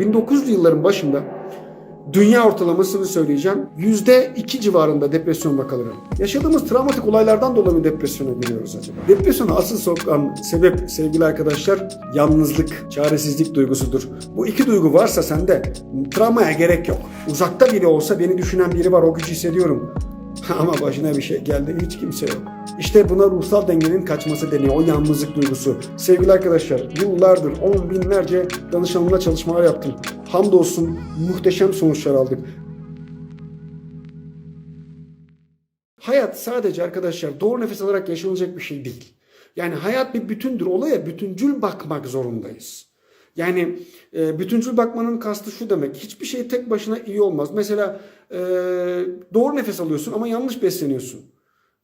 1900'lü yılların başında dünya ortalamasını söyleyeceğim. Yüzde iki civarında depresyon vakaları. Yaşadığımız travmatik olaylardan dolayı mı depresyona giriyoruz acaba? Depresyona asıl sokan sebep sevgili arkadaşlar yalnızlık, çaresizlik duygusudur. Bu iki duygu varsa sende travmaya gerek yok. Uzakta biri olsa beni düşünen biri var o gücü hissediyorum. Ama başına bir şey geldi hiç kimse yok. İşte buna ruhsal dengenin kaçması deniyor. O yalnızlık duygusu. Sevgili arkadaşlar yıllardır on binlerce danışanımla çalışmalar yaptım. Hamdolsun muhteşem sonuçlar aldık. Hayat sadece arkadaşlar doğru nefes alarak yaşanacak bir şey değil. Yani hayat bir bütündür. Olaya bütüncül bakmak zorundayız. Yani e, bütüncül bakmanın kastı şu demek. Hiçbir şey tek başına iyi olmaz. Mesela e, doğru nefes alıyorsun ama yanlış besleniyorsun.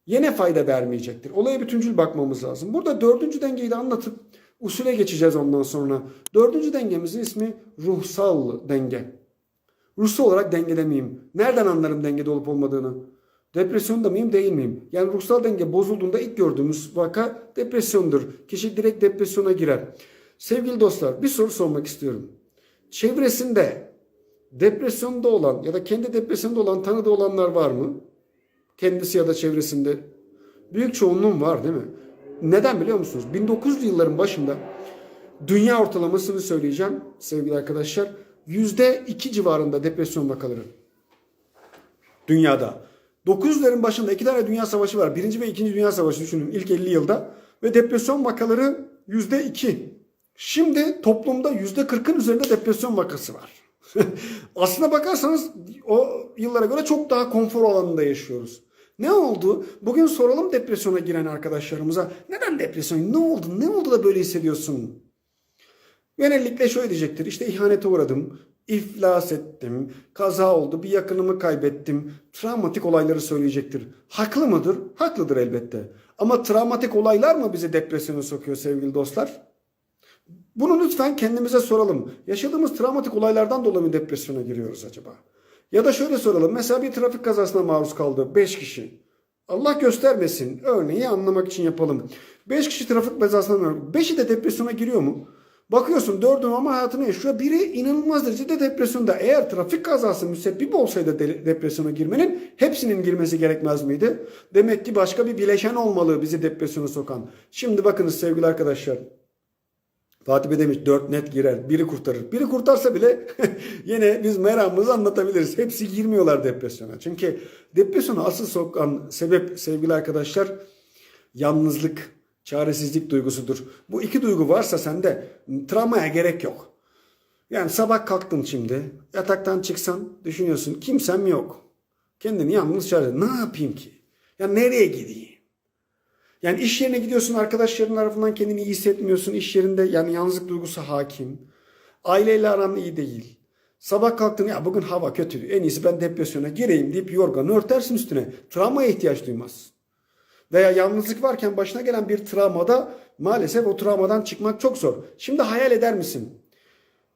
Yine fayda vermeyecektir. Olaya bütüncül bakmamız lazım. Burada dördüncü dengeyi de anlatıp usule geçeceğiz ondan sonra. Dördüncü dengemizin ismi ruhsal denge. Ruhsal olarak dengede miyim? Nereden anlarım dengede olup olmadığını? Depresyonda mıyım değil miyim? Yani ruhsal denge bozulduğunda ilk gördüğümüz vaka depresyondur. Kişi direkt depresyona girer. Sevgili dostlar bir soru sormak istiyorum. Çevresinde depresyonda olan ya da kendi depresyonda olan tanıdığı olanlar var mı? Kendisi ya da çevresinde. Büyük çoğunluğun var değil mi? Neden biliyor musunuz? 1900'lü yılların başında dünya ortalamasını söyleyeceğim sevgili arkadaşlar. Yüzde iki civarında depresyon vakaları. Dünyada. 900'lerin başında iki tane dünya savaşı var. Birinci ve ikinci dünya savaşı düşünün ilk 50 yılda. Ve depresyon vakaları yüzde iki. Şimdi toplumda yüzde 40'ın üzerinde depresyon vakası var. Aslına bakarsanız o yıllara göre çok daha konfor alanında yaşıyoruz. Ne oldu? Bugün soralım depresyona giren arkadaşlarımıza. Neden depresyon? Ne oldu? Ne oldu da böyle hissediyorsun? Genellikle şöyle diyecektir. İşte ihanete uğradım, iflas ettim, kaza oldu, bir yakınımı kaybettim. Travmatik olayları söyleyecektir. Haklı mıdır? Haklıdır elbette. Ama travmatik olaylar mı bizi depresyona sokuyor sevgili dostlar? Bunu lütfen kendimize soralım. Yaşadığımız travmatik olaylardan dolayı mı depresyona giriyoruz acaba? Ya da şöyle soralım. Mesela bir trafik kazasına maruz kaldı 5 kişi. Allah göstermesin. Örneği anlamak için yapalım. 5 kişi trafik kazasına maruz 5'i de depresyona giriyor mu? Bakıyorsun dördü ama hayatını yaşıyor. Biri inanılmaz derecede depresyonda. Eğer trafik kazası müsebbip olsaydı de- depresyona girmenin hepsinin girmesi gerekmez miydi? Demek ki başka bir bileşen olmalı bizi depresyona sokan. Şimdi bakınız sevgili arkadaşlar. Fatih Bey demiş dört net girer. Biri kurtarır. Biri kurtarsa bile yine biz meramımızı anlatabiliriz. Hepsi girmiyorlar depresyona. Çünkü depresyona asıl sokan sebep sevgili arkadaşlar yalnızlık, çaresizlik duygusudur. Bu iki duygu varsa sende travmaya gerek yok. Yani sabah kalktın şimdi yataktan çıksan düşünüyorsun kimsem yok. Kendini yalnız çare. Ne yapayım ki? Ya nereye gideyim? Yani iş yerine gidiyorsun arkadaşların tarafından kendini iyi hissetmiyorsun. İş yerinde yani yalnızlık duygusu hakim. Aileyle aran iyi değil. Sabah kalktın ya bugün hava kötü. En iyisi ben depresyona gireyim deyip yorganı örtersin üstüne. Travmaya ihtiyaç duymaz. Veya yalnızlık varken başına gelen bir travmada maalesef o travmadan çıkmak çok zor. Şimdi hayal eder misin?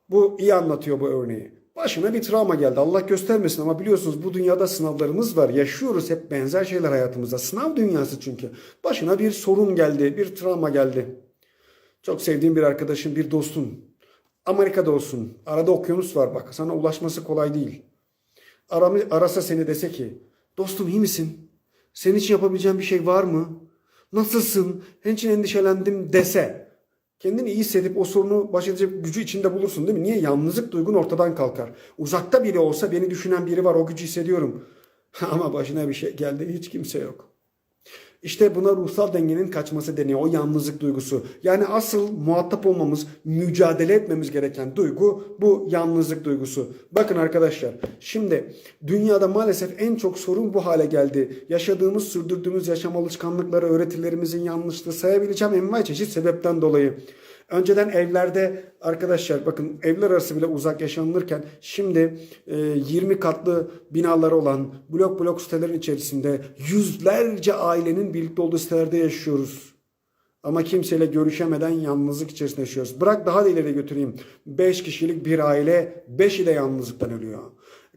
Bu iyi anlatıyor bu örneği. Başına bir travma geldi. Allah göstermesin ama biliyorsunuz bu dünyada sınavlarımız var. Yaşıyoruz hep benzer şeyler hayatımızda. Sınav dünyası çünkü. Başına bir sorun geldi, bir travma geldi. Çok sevdiğim bir arkadaşın, bir dostun. Amerika'da olsun. Arada okyanus var bak. Sana ulaşması kolay değil. Aramı, arasa seni dese ki dostum iyi misin? Senin için yapabileceğim bir şey var mı? Nasılsın? Senin endişelendim dese. Kendini iyi hissedip o sorunu baş edecek gücü içinde bulursun değil mi? Niye? Yalnızlık duygun ortadan kalkar. Uzakta biri olsa beni düşünen biri var o gücü hissediyorum. Ama başına bir şey geldi hiç kimse yok. İşte buna ruhsal dengenin kaçması deniyor. O yalnızlık duygusu. Yani asıl muhatap olmamız, mücadele etmemiz gereken duygu bu yalnızlık duygusu. Bakın arkadaşlar şimdi dünyada maalesef en çok sorun bu hale geldi. Yaşadığımız, sürdürdüğümüz yaşam alışkanlıkları, öğretilerimizin yanlışlığı sayabileceğim envai çeşit sebepten dolayı. Önceden evlerde arkadaşlar bakın evler arası bile uzak yaşanılırken şimdi e, 20 katlı binaları olan blok blok sitelerin içerisinde yüzlerce ailenin birlikte olduğu sitelerde yaşıyoruz. Ama kimseyle görüşemeden yalnızlık içerisinde yaşıyoruz. Bırak daha da ileri götüreyim. 5 kişilik bir aile 5'i de yalnızlıktan ölüyor.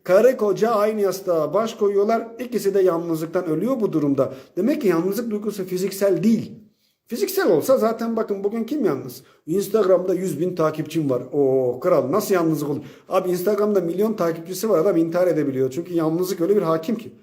Karı koca aynı yastığa baş koyuyorlar. İkisi de yalnızlıktan ölüyor bu durumda. Demek ki yalnızlık duygusu fiziksel değil. Fiziksel olsa zaten bakın bugün kim yalnız? Instagram'da 100 bin takipçim var. O kral nasıl yalnızlık olur? Abi Instagram'da milyon takipçisi var adam intihar edebiliyor. Çünkü yalnızlık öyle bir hakim ki.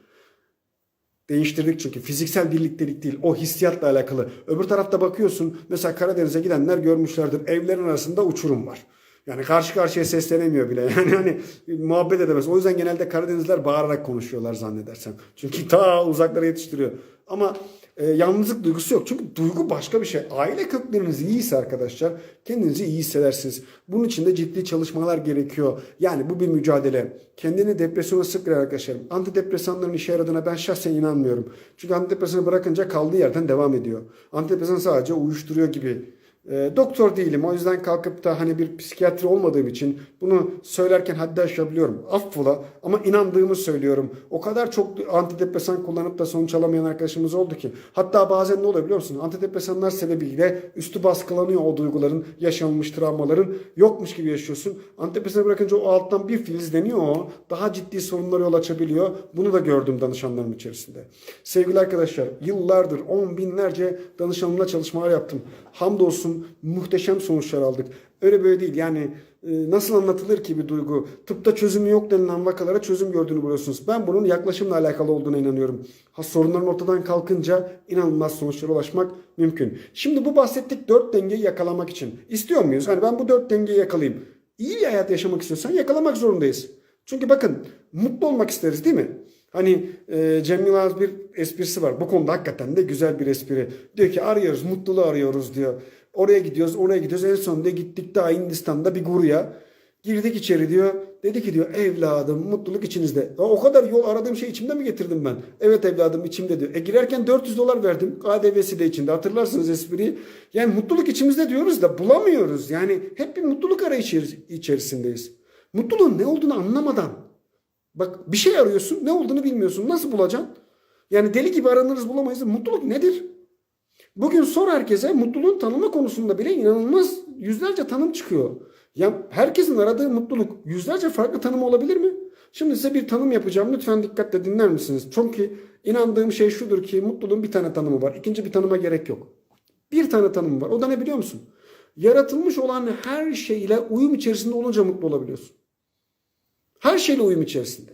Değiştirdik çünkü fiziksel birliktelik değil o hissiyatla alakalı. Öbür tarafta bakıyorsun mesela Karadeniz'e gidenler görmüşlerdir evlerin arasında uçurum var. Yani karşı karşıya seslenemiyor bile. Yani hani muhabbet edemez. O yüzden genelde Karadenizler bağırarak konuşuyorlar zannedersem. Çünkü ta uzaklara yetiştiriyor. Ama e, yalnızlık duygusu yok. Çünkü duygu başka bir şey. Aile kökleriniz iyiyse arkadaşlar kendinizi iyi hissedersiniz. Bunun için de ciddi çalışmalar gerekiyor. Yani bu bir mücadele. Kendini depresyona sıkıyor arkadaşlarım. Antidepresanların işe yaradığına ben şahsen inanmıyorum. Çünkü antidepresanı bırakınca kaldığı yerden devam ediyor. Antidepresan sadece uyuşturuyor gibi. E, doktor değilim. O yüzden kalkıp da hani bir psikiyatri olmadığım için bunu söylerken haddi aşabiliyorum. Affola ama inandığımı söylüyorum. O kadar çok antidepresan kullanıp da sonuç alamayan arkadaşımız oldu ki. Hatta bazen ne oluyor biliyor musun? Antidepresanlar sebebiyle üstü baskılanıyor o duyguların, yaşanmış travmaların. Yokmuş gibi yaşıyorsun. Antidepresanı bırakınca o alttan bir filizleniyor o. Daha ciddi sorunlara yol açabiliyor. Bunu da gördüm danışanlarım içerisinde. Sevgili arkadaşlar yıllardır on binlerce danışanımla çalışmalar yaptım. Hamdolsun muhteşem sonuçlar aldık. Öyle böyle değil yani e, nasıl anlatılır ki bir duygu? Tıpta çözümü yok denilen vakalara çözüm gördüğünü buluyorsunuz. Ben bunun yaklaşımla alakalı olduğuna inanıyorum. Ha, sorunların ortadan kalkınca inanılmaz sonuçlara ulaşmak mümkün. Şimdi bu bahsettik dört dengeyi yakalamak için. İstiyor muyuz? Hani ben bu dört dengeyi yakalayayım. İyi bir hayat yaşamak istiyorsan yakalamak zorundayız. Çünkü bakın mutlu olmak isteriz değil mi? Hani e, Cem Yılmaz bir esprisi var. Bu konuda hakikaten de güzel bir espri. Diyor ki arıyoruz, mutluluğu arıyoruz diyor. Oraya gidiyoruz, oraya gidiyoruz. En sonunda gittik daha Hindistan'da bir guruya. Girdik içeri diyor. Dedi ki diyor evladım mutluluk içinizde. Ya o kadar yol aradığım şey içimde mi getirdim ben? Evet evladım içimde diyor. E girerken 400 dolar verdim. KDV'si de içinde. Hatırlarsınız espriyi. Yani mutluluk içimizde diyoruz da bulamıyoruz. Yani hep bir mutluluk arayışı içerisindeyiz. Mutluluğun ne olduğunu anlamadan. Bak bir şey arıyorsun ne olduğunu bilmiyorsun. Nasıl bulacaksın? Yani deli gibi aranırız bulamayız. Mutluluk nedir? Bugün sor herkese mutluluğun tanımı konusunda bile inanılmaz yüzlerce tanım çıkıyor. Ya herkesin aradığı mutluluk yüzlerce farklı tanım olabilir mi? Şimdi size bir tanım yapacağım. Lütfen dikkatle dinler misiniz? Çünkü inandığım şey şudur ki mutluluğun bir tane tanımı var. İkinci bir tanıma gerek yok. Bir tane tanım var. O da ne biliyor musun? Yaratılmış olan her şeyle uyum içerisinde olunca mutlu olabiliyorsun. Her şeyle uyum içerisinde.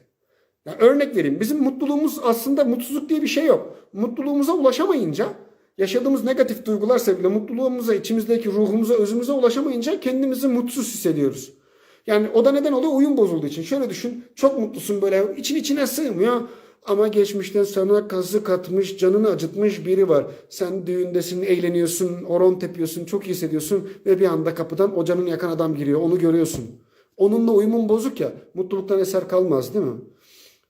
Ya örnek vereyim. Bizim mutluluğumuz aslında mutsuzluk diye bir şey yok. Mutluluğumuza ulaşamayınca yaşadığımız negatif duygular sebebiyle mutluluğumuza, içimizdeki ruhumuza, özümüze ulaşamayınca kendimizi mutsuz hissediyoruz. Yani o da neden oluyor? Uyum bozulduğu için. Şöyle düşün. Çok mutlusun böyle. için içine sığmıyor. Ama geçmişten sana kazı katmış, canını acıtmış biri var. Sen düğündesin, eğleniyorsun, oron tepiyorsun, çok iyi hissediyorsun ve bir anda kapıdan o canını yakan adam giriyor. Onu görüyorsun. Onunla uyumun bozuk ya. Mutluluktan eser kalmaz değil mi?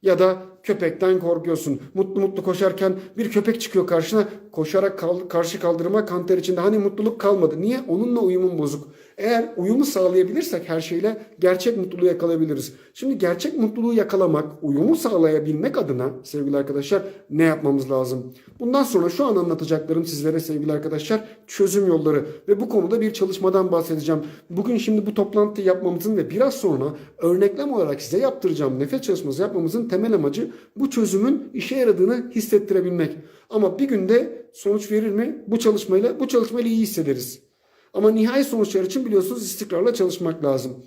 Ya da köpekten korkuyorsun. Mutlu mutlu koşarken bir köpek çıkıyor karşına. Koşarak kal- karşı kaldırma kanter içinde. Hani mutluluk kalmadı. Niye? Onunla uyumun bozuk. Eğer uyumu sağlayabilirsek her şeyle gerçek mutluluğu yakalayabiliriz. Şimdi gerçek mutluluğu yakalamak, uyumu sağlayabilmek adına sevgili arkadaşlar ne yapmamız lazım? Bundan sonra şu an anlatacaklarım sizlere sevgili arkadaşlar çözüm yolları ve bu konuda bir çalışmadan bahsedeceğim. Bugün şimdi bu toplantıyı yapmamızın ve biraz sonra örneklem olarak size yaptıracağım nefes çalışması yapmamızın temel amacı bu çözümün işe yaradığını hissettirebilmek. Ama bir günde sonuç verir mi? Bu çalışmayla bu çalışmayla iyi hissederiz. Ama nihai sonuçlar için biliyorsunuz istikrarla çalışmak lazım.